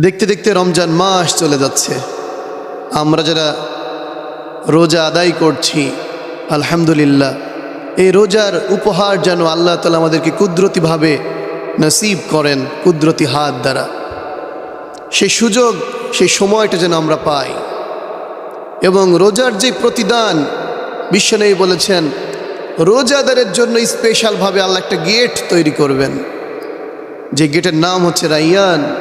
দেখতে দেখতে রমজান মাস চলে যাচ্ছে। আমরা যারা রোজা আদায় করছি, আলহামদুলিল্লাহ, এই রোজার উপহার যেন আল্লাহ তালা আমাদেরকে কুদরতিভাবে নসিব করেন, কুদরতি হাত দ্বারা। সেই সুযোগ সেই সময়টা যেন আমরা পাই। এবং রোজার যে প্রতিদান বিশ্বনবী বলেছেন, রোজাদারের জন্য স্পেশালভাবে আল্লাহ একটা গেট তৈরি করবেন। যে গেটের নাম হচ্ছে রাইয়ান।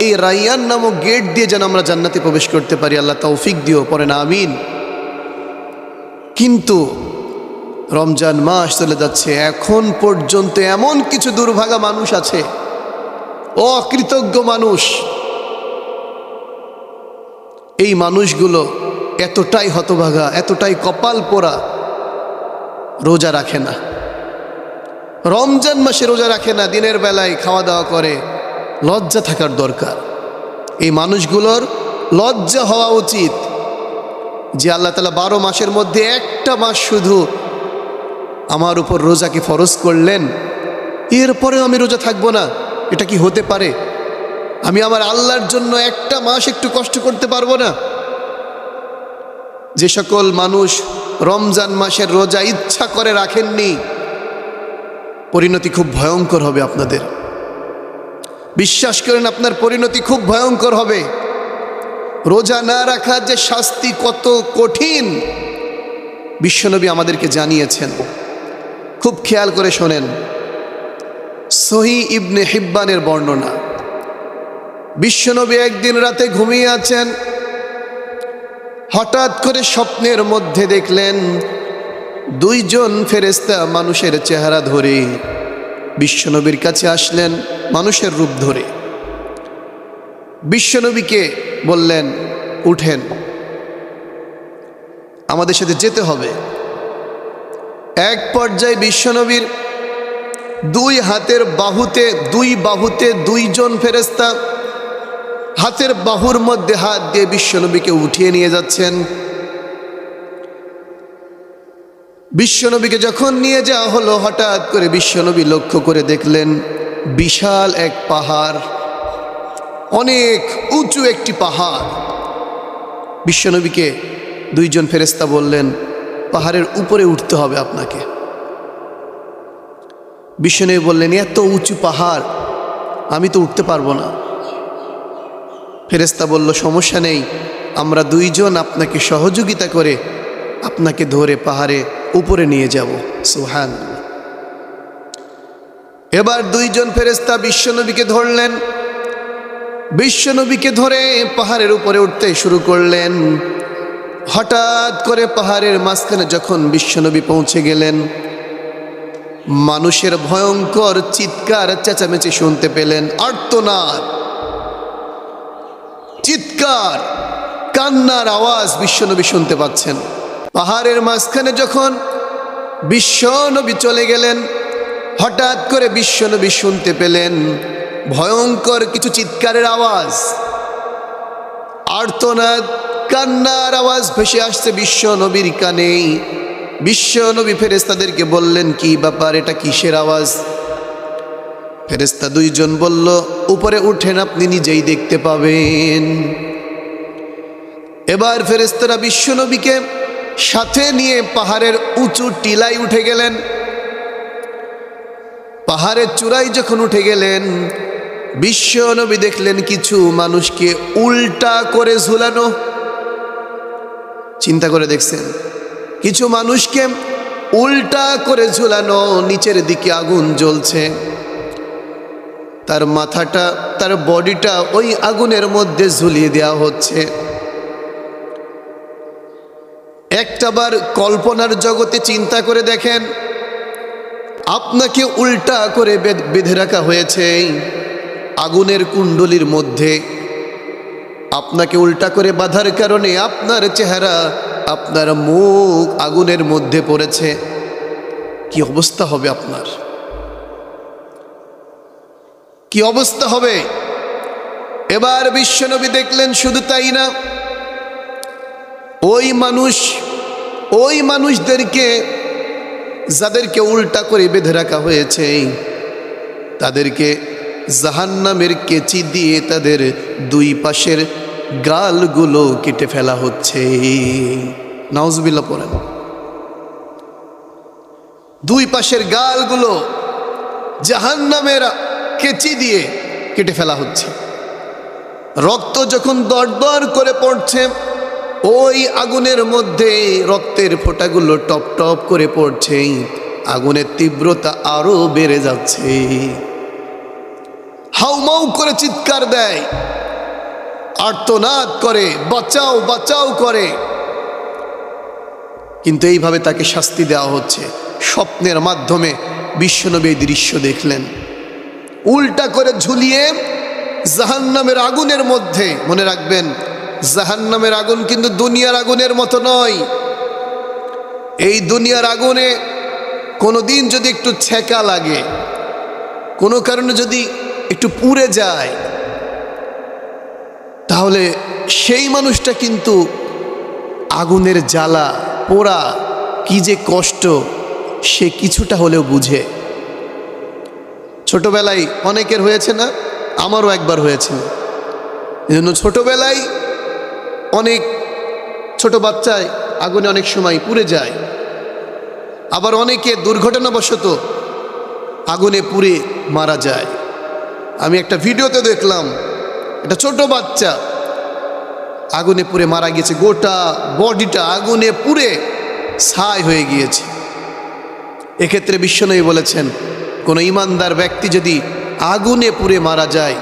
এই রাইয়ান নামক গেট দিয়ে যেন আমরা জান্নাতে প্রবেশ করতে পারি, আল্লাহ তৌফিক দিও পরে না আমিন। কিন্তু রমজান মাস চলে যাচ্ছে, এখন পর্যন্ত এমন কিছু দুর্ভাগা মানুষ আছে, অকৃতজ্ঞ মানুষ। এই মানুষগুলো এতটাই হতভাগা, এতটাই কপাল পোড়া, রোজা রাখে না। রমজান মাসে রোজা রাখে না, দিনের বেলায় খাওয়া দাওয়া করে লজ্জা থাকার দরকার। এই মানুষগুলোর লজ্জা হওয়া উচিত যে আল্লাহ তালা বারো মাসের মধ্যে একটা মাস শুধু আমার উপর রোজাকে ফরজ করলেন। এরপরেও আমি রোজা থাকব না, এটা কি হতে পারে? আমি আমার আল্লাহর জন্য একটা মাস একটু কষ্ট করতে পারব না। যে সকল মানুষ রমজান মাসের রোজা ইচ্ছা করে রাখেননি, পরিণতি খুব ভয়ঙ্কর হবে আপনাদের। বিশ্বাস করেন আপনার পরিণতি খুব ভয়ঙ্কর হবে। রোজা না রাখার যে শাস্তি কত কঠিন, বিশ্বনবী আমাদেরকে জানিয়েছেন। খুব খেয়াল করে শোনেন, সহি ইবনে হিব্বানের বর্ণনা। বিশ্বনবী একদিন রাতে ঘুমিয়ে আছেন, হঠাৎ করে স্বপ্নের মধ্যে দেখলেন, দুইজন ফেরেস্তা মানুষের চেহারা ধরে। বিশ্বনবীর কাছে আসলেন মানুষের রূপ ধরে। বিশ্বনবীকে বললেন, উঠেন। আমাদের সাথে যেতে হবে। এক পর্যায়ে বিশ্বনবীর দুই হাতের বাহুতে, দুই বাহুতে দুইজন ফেরেস্তা হাতের বাহুর মধ্যে হাত দিয়ে বিশ্বনবীকে উঠিয়ে নিয়ে যাচ্ছেন। বিশ্বনবীকে যখন নিয়ে যাওয়া হলো, হঠাৎ করে বিশ্বনবী লক্ষ্য করে দেখলেন বিশাল এক পাহাড়, অনেক উঁচু একটি পাহাড়। বিশ্বনবীকে দুইজন ফেরেস্তা বললেন, পাহাড়ের উপরে উঠতে হবে আপনাকে। বিশ্বনবী বললেন, এত উঁচু পাহাড়, আমি তো উঠতে পারব না। ফেরেস্তা বলল, সমস্যা নেই, আমরা দুইজন আপনাকে সহযোগিতা করে আপনাকে ধরে পাহাড়ে উপরে নিয়ে যাব। সুহান এবার দুইজন ফেরেস্তা বিশ্বনবীকে ধরলেন। বিশ্বনবীকে ধরে পাহাড়ের উপরে উঠতে শুরু করলেন। হঠাৎ করে পাহাড়ের মাঝখানে যখন বিশ্বনবী পৌঁছে গেলেন, মানুষের ভয়ঙ্কর চিৎকার চেঁচামেচি শুনতে পেলেন। আর্তনাদ। চিৎকার, কান্নার আওয়াজ বিশ্বনবী শুনতে পাচ্ছেন। পাহাড়ের মাঝখানে যখন বিশ্বনবী চলে গেলেন, হঠাৎ করে বিশ্বনবী শুনতে পেলেন ভয়ঙ্কর কিছু চিৎকারের আওয়াজ। আর্তনাদ, কান্নার আওয়াজ ভেসে আসছে বিশ্ব নবীর কানে। বিশ্ব নবী ফেরেস্তাদেরকে বললেন, কি ব্যাপার? এটা কিসের আওয়াজ? ফেরেস্তা দুইজন বলল, উপরে উঠেন, আপনি নিজেই দেখতে পাবেন। এবার ফেরেস্তারা বিশ্বনবীকে সাথে নিয়ে পাহাড়ের উঁচু টিলায় উঠে গেলেন। পাহাড়ের চূড়ায় যখন উঠে গেলেন বিশ্বনবী দেখলেন কিছু মানুষকে উল্টা করে ঝুলানো। চিন্তা করে দেখছেন, কিছু মানুষকে উল্টা করে ঝুলানো, নিচের দিকে আগুন জ্বলছে। তার মাথাটা, তার বডিটা ওই আগুনের মধ্যে ঝুলিয়ে দেওয়া হচ্ছে। একটাবার কল্পনার জগতে চিন্তা করে দেখেন, আপনাকে উল্টা করে বেঁধে রাখা হয়েছে। আগুনের কুণ্ডলির মধ্যে আপনাকে উল্টা করে বাঁধার কারণে আপনার চেহারা, আপনার মুখ আগুনের মধ্যে পড়েছে। কি অবস্থা হবে আপনার? কি অবস্থা হবে? এবার বিশ্বনবী দেখলেন, শুধু তাই না ওই মানুষ, ওই মানুষদেরকে যাদেরকে উল্টা করে বেঁধে রাখা হয়েছে, তাদেরকে জাহান্নামের কেচি দিয়ে তাদের দুই পাশের গালগুলো কেটে ফেলা হচ্ছে। নাউজবিল্লা পড়েন। দুই পাশের গালগুলো জাহান্নামের কেচি দিয়ে কেটে ফেলা হচ্ছে। রক্ত যখন দরদর করে পড়ছে ওই আগুনের মধ্যে রক্তের ফোঁটাগুলো টপ টপ করে পড়ছে। আগুনের তীব্রতা আরও বেড়ে যাচ্ছে। হাউমাউ করে চিৎকার দেয়। আর্তনাদ করে, বাঁচাও বাঁচাও করে। কিন্তু এইভাবে তাকে শাস্তি দেওয়া হচ্ছে। স্বপ্নের মাধ্যমে বিশ্বনবী দৃশ্য দেখলেন। উল্টা করে ঝুলিয়ে জাহান্নামের আগুনের মধ্যে, মনে রাখবেন জাহান্নামের আগুন কিন্তু দুনিয়ার আগুনের মতো নয়। এই দুনিয়ার আগুনে কোনো দিন যদি একটু ছেঁকা লাগে, কোনো কারণে যদি একটু পুড়ে যায়, তাহলে সেই মানুষটা কিন্তু আগুনের জ্বালা, পোড়া, কি যে কষ্ট, সে কিছুটা হলেও বুঝে। ছোটবেলায় অনেকের হয়েছে না? আমারও একবার হয়েছিল। এই জন্য ছোটোবেলায় অনেক ছোট বাচ্চায় আগুনে অনেক সময় পুড়ে যায়। আবার অনেকে দুর্ঘটনাবশত আগুনে পুড়ে মারা যায়। আমি একটা ভিডিওতে দেখলাম, একটা ছোট বাচ্চা আগুনে পুড়ে মারা গিয়েছে, গোটা বডিটা আগুনে পুড়ে ছাই হয়ে গিয়েছে। এক্ষেত্রে বিশ্বনবী বলেছেন, কোনো ইমানদার ব্যক্তি যদি আগুনে পুড়ে মারা যায়,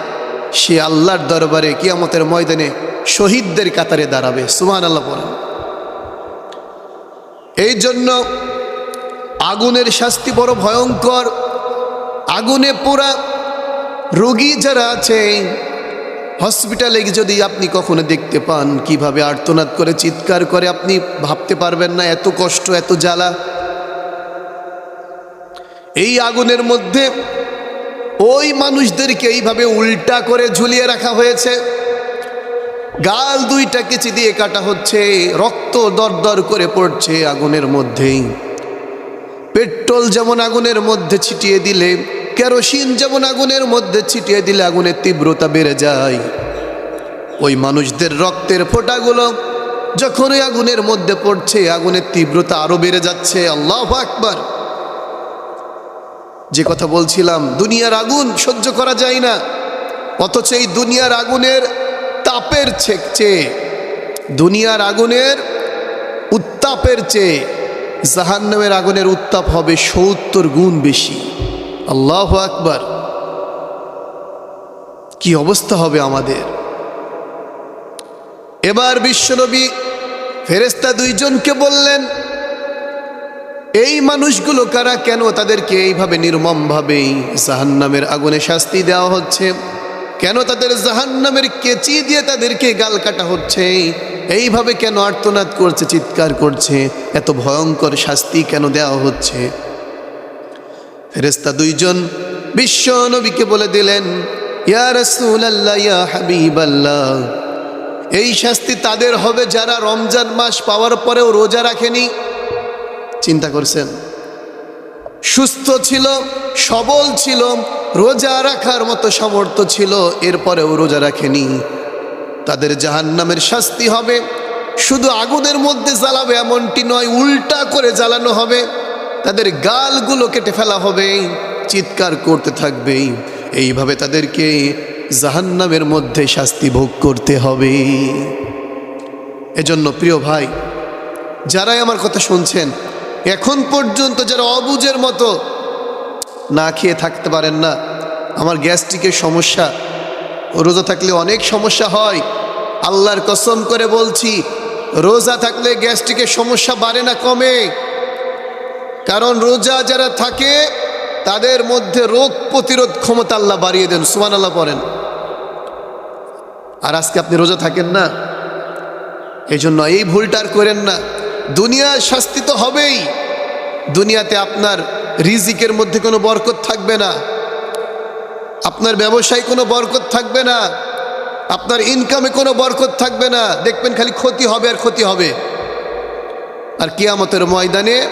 সে আল্লাহর দরবারে কিয়ামতের ময়দানে শহীদদের কাতারে দাঁড়াবে সুমান আল্লাহ বলেন। এই জন্য আগুনের শাস্তি বড় ভয়ঙ্কর। আগুনে পোড়া রোগী যারা আছে, হসপিটালে যদি আপনি কখনো দেখতে পান, কীভাবে আর্তনাদ করে, চিৎকার করে, আপনি ভাবতে পারবেন না, এত কষ্ট, এত জ্বালা। এই আগুনের মধ্যে ওই মানুষদেরকে এইভাবে উল্টা করে ঝুলিয়ে রাখা হয়েছে। গাল দুইটা কেচি দিয়ে কাটা হচ্ছে, রক্ত দরদর করে পড়ছে আগুনের মধ্যেই। পেট্রোল যেমন আগুনের মধ্যে ছিটিয়ে দিলে, কেরোসিন যেমন আগুনের মধ্যে ছিটিয়ে দিলে আগুনের তীব্রতা বেড়ে যায়। ওই মানুষদের রক্তের ফোঁটাগুলো যখন ওই আগুনের মধ্যে পড়ছে, আগুনের তীব্রতা আরও বেড়ে যাচ্ছে। আল্লাহ আকবার। যে কথা বলছিলাম, দুনিয়ার আগুন সহ্য করা যায় না, অথচ এই দুনিয়ার আগুনের তাপের চেয়ে, দুনিয়ার আগুনের উত্তাপের চেয়ে, জাহান্নামের আগুনের উত্তাপ হবে সত্তর গুণ বেশি। আল্লাহ আকবার। কি অবস্থা হবে আমাদের? এবার বিশ্বনবী ফেরেস্তা দুইজনকে বললেন, এই মানুষগুলো কারা কেন তাদেরকে এইভাবে নির্মমভাবে জাহান্নামের আগুনে শাস্তি দেওয়া হচ্ছে? কেন তাদের জাহান্নামের কেচি দিয়ে তাদেরকে গাল কাটা হচ্ছে? এইভাবে কেন আর্তনাদ করছে, চিৎকার করছে? এত ভয়ঙ্কর শাস্তি কেন দেওয়া হচ্ছে? ফেরেস্তা দুইজন বিশ্ব নবীকে বলে দিলেন রাসূলুল্লাহ, ইয়া হাবিবাল্লাহ। এই শাস্তি তাদের হবে যারা রমজান মাস পাওয়ার পরেও রোজা রাখেনি। চিন্তা করছেন? সুস্থ ছিল, সবল ছিল, রোজা রাখার মতো সমর্থ ছিল, এরপরেও রোজা রাখেনি। তাদের জাহান্নামের শাস্তি হবে, শুধু আগুনের মধ্যে জ্বালাবে এমনটি নয়, উল্টা করে জ্বালানো হবে, তাদের গালগুলো কেটে ফেলা হবে, চিৎকার করতে থাকবে। এইভাবে তাদেরকে জাহান্নামের মধ্যে শাস্তি ভোগ করতে হবে। এজন্য প্রিয় ভাই, যারাই আমার কথা শুনছেন এখন পর্যন্ত যারা অবুজের মতো না খেয়ে থাকতে পারেন না, আমার গ্যাস্ট্রিকের সমস্যা, রোজা থাকলে অনেক সমস্যা হয়। আল্লাহর কসম করে বলছি, রোজা থাকলে গ্যাস্ট্রিকের সমস্যা বাড়ে না, কমে। কারণ রোজা যারা থাকে, তাদের মধ্যে রোগ প্রতিরোধ ক্ষমতা আল্লাহ বাড়িয়ে দেন সুমান আল্লাহ পড়েন। আর আজকে আপনি রোজা থাকেন না এই জন্য এই ভুলটা আর করেন না। দুনিয়ার শাস্তি তো হবেই। দুনিয়াতে আপনার রিজিকের মধ্যে কোনো বরকত থাকবে না। আপনার ব্যবসায় কোনো বরকত থাকবে না। আপনার ইনকামে কোনো বরকত থাকবে না। দেখবেন খালি ক্ষতি হবে আর ক্ষতি হবে। আর কিয়ামতের ময়দানে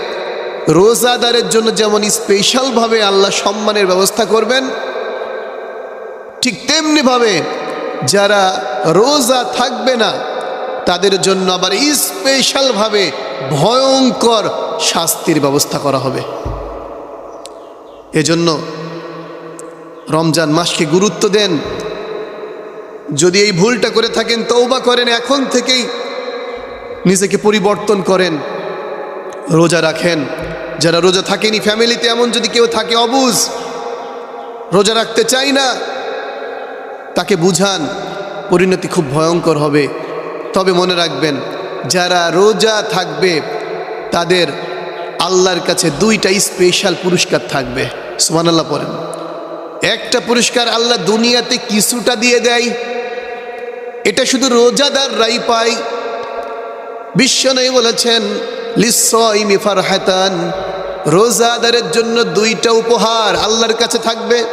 রোজাদারের জন্য যেমন স্পেশালভাবে আল্লাহ সম্মানের ব্যবস্থা করবেন, ঠিক তেমনিভাবে যারা রোজা থাকবে না তাদের জন্য আবার স্পেশালভাবে ভয়ঙ্কর শাস্তির ব্যবস্থা করা হবে। এজন্য রমজান মাসকে গুরুত্ব দেন। যদি এই ভুলটা করে থাকেন তৌবা করেন, এখন থেকেই নিজেকে পরিবর্তন করেন, রোজা রাখেন। যারা রোজা থাকেনি ফ্যামিলিতে এমন যদি কেউ থাকে, অবুজ। রোজা রাখতে চাই না, তাকে বুঝান, পরিণতি খুব ভয়ঙ্কর হবে। তবে মনে রাখবেন, যারা রোজা থাকবে, তাদের আল্লাহর কাছে দুইটা স্পেশাল পুরস্কার থাকবে। সুবহানাল্লাহ পড়েন। একটা পুরস্কার আল্লাহ দুনিয়াতে কিছুটা দিয়ে দেয়। এটা শুধু রোজাদার রোজাদাররাই পায়। বিশ্বনয়ী বলেছেন লিসইমি ফারহাতান। রোজাদারের জন্য দুইটা উপহার আল্লাহর কাছে থাকবে।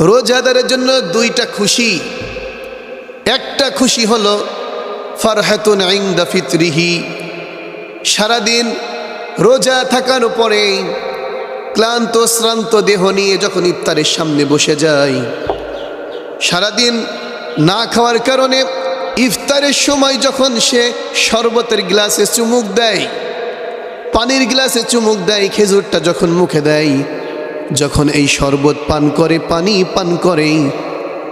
রোজাদারের জন্য দুইটা খুশি। একটা খুশি হলো, ফারহাতুন আইন্দা ফিতরিহি। সারাদিন রোজা থাকার পরে ক্লান্ত, শ্রান্ত দেহ নিয়ে যখন ইফতারের সামনে বসে যায় সারাদিন না খাওয়ার কারণে ইফতারের সময় যখন সে শরবতের গ্লাসে চুমুক দেয়, পানির গ্লাসে চুমুক দেয়, খেজুরটা যখন মুখে দেয়, যখন এই শরবত পান করে, পানি পান করে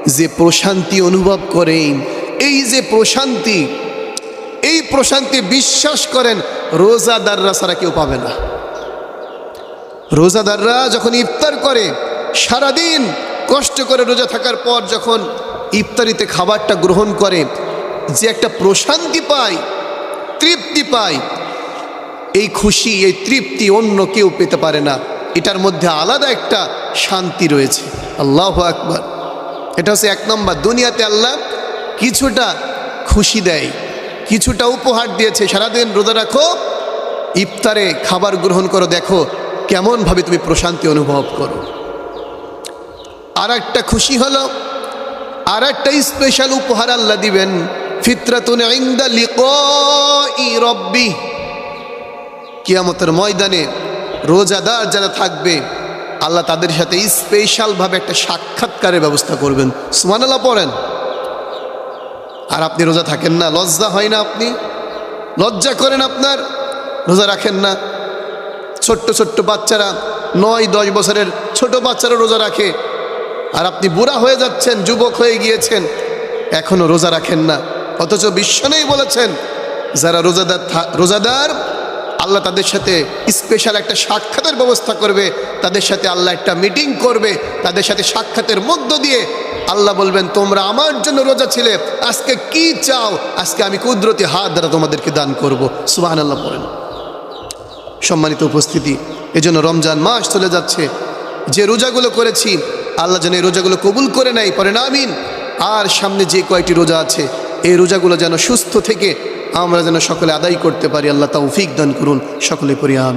যে প্রশান্তি অনুভব করেন এই যে প্রশান্তি, এই প্রশান্তি বিশ্বাস করেন, রোজাদাররা ছাড়া কেউ পাবে না। রোজাদাররা যখন ইফতার করে, সারাদিন কষ্ট করে রোজা থাকার পর যখন ইফতারিতে খাবারটা গ্রহণ করে, যে একটা প্রশান্তি পায়, তৃপ্তি পায়, এই খুশি, এই তৃপ্তি অন্য কেউ পেতে পারে না। এটার মধ্যে আলাদা একটা শান্তি রয়েছে। আল্লাহ আকবার। এটা হচ্ছে এক নম্বর। দুনিয়াতে আল্লাহ কিছুটা খুশি দেয়, কিছুটা উপহার দিয়েছে। সারাদিন রোজা রাখো, ইফতারে খাবার গ্রহণ করো, দেখো কেমনভাবে তুমি প্রশান্তি অনুভব করো। আর একটা খুশি হলো আর একটা স্পেশাল উপহার আল্লাহ দিবেন, ফিতরাতুন ইনদা লিকাই কিয়ামতের ময়দানে রোজাদার যারা থাকবে আল্লাহ তাদের সাথে স্পেশালভাবে একটা সাক্ষাৎকারের ব্যবস্থা করবেন। সুমানাল্লাহ পড়েন। আর আপনি রোজা থাকেন না, লজ্জা হয় না আপনি। লজ্জা করেন আপনার, রোজা রাখেন না। ছোট্ট ছোট্ট বাচ্চারা নয়, দশ বছরের ছোট বাচ্চারা রোজা রাখে। আর আপনি বুড়া হয়ে যাচ্ছেন, যুবক হয়ে গিয়েছেন এখনও রোজা রাখেন না। অথচ বিশ্বনেই বলেছেন, যারা রোজাদার রোজাদার আল্লাহ তাদের সাথে স্পেশাল একটা সাক্ষাতের ব্যবস্থা করবে, তাদের সাথে আল্লাহ একটা মিটিং করবে, তাদের সাথে সাক্ষাতের মধ্য দিয়ে আল্লাহ বলবেন, তোমরা আমার জন্য রোজা ছিলে, আজকে কি চাও? আজকে আমি কুদরতি হাত দ্বারা তোমাদেরকে দান করব। সুবাহ আল্লাহ বলেন। সম্মানিত উপস্থিতি, এজন্য রমজান মাস চলে যাচ্ছে। যে রোজাগুলো করেছি, আল্লাহ যেন এই রোজাগুলো কবুল করে নেয়, পরে না আমিন। আর সামনে যে কয়টি রোজা আছে, এই রোজাগুলো যেন সুস্থ থেকে আমরা যেন সকলে আদায় করতে পারি আল্লাহ তৌফিক দান করুন সকলে করি আমি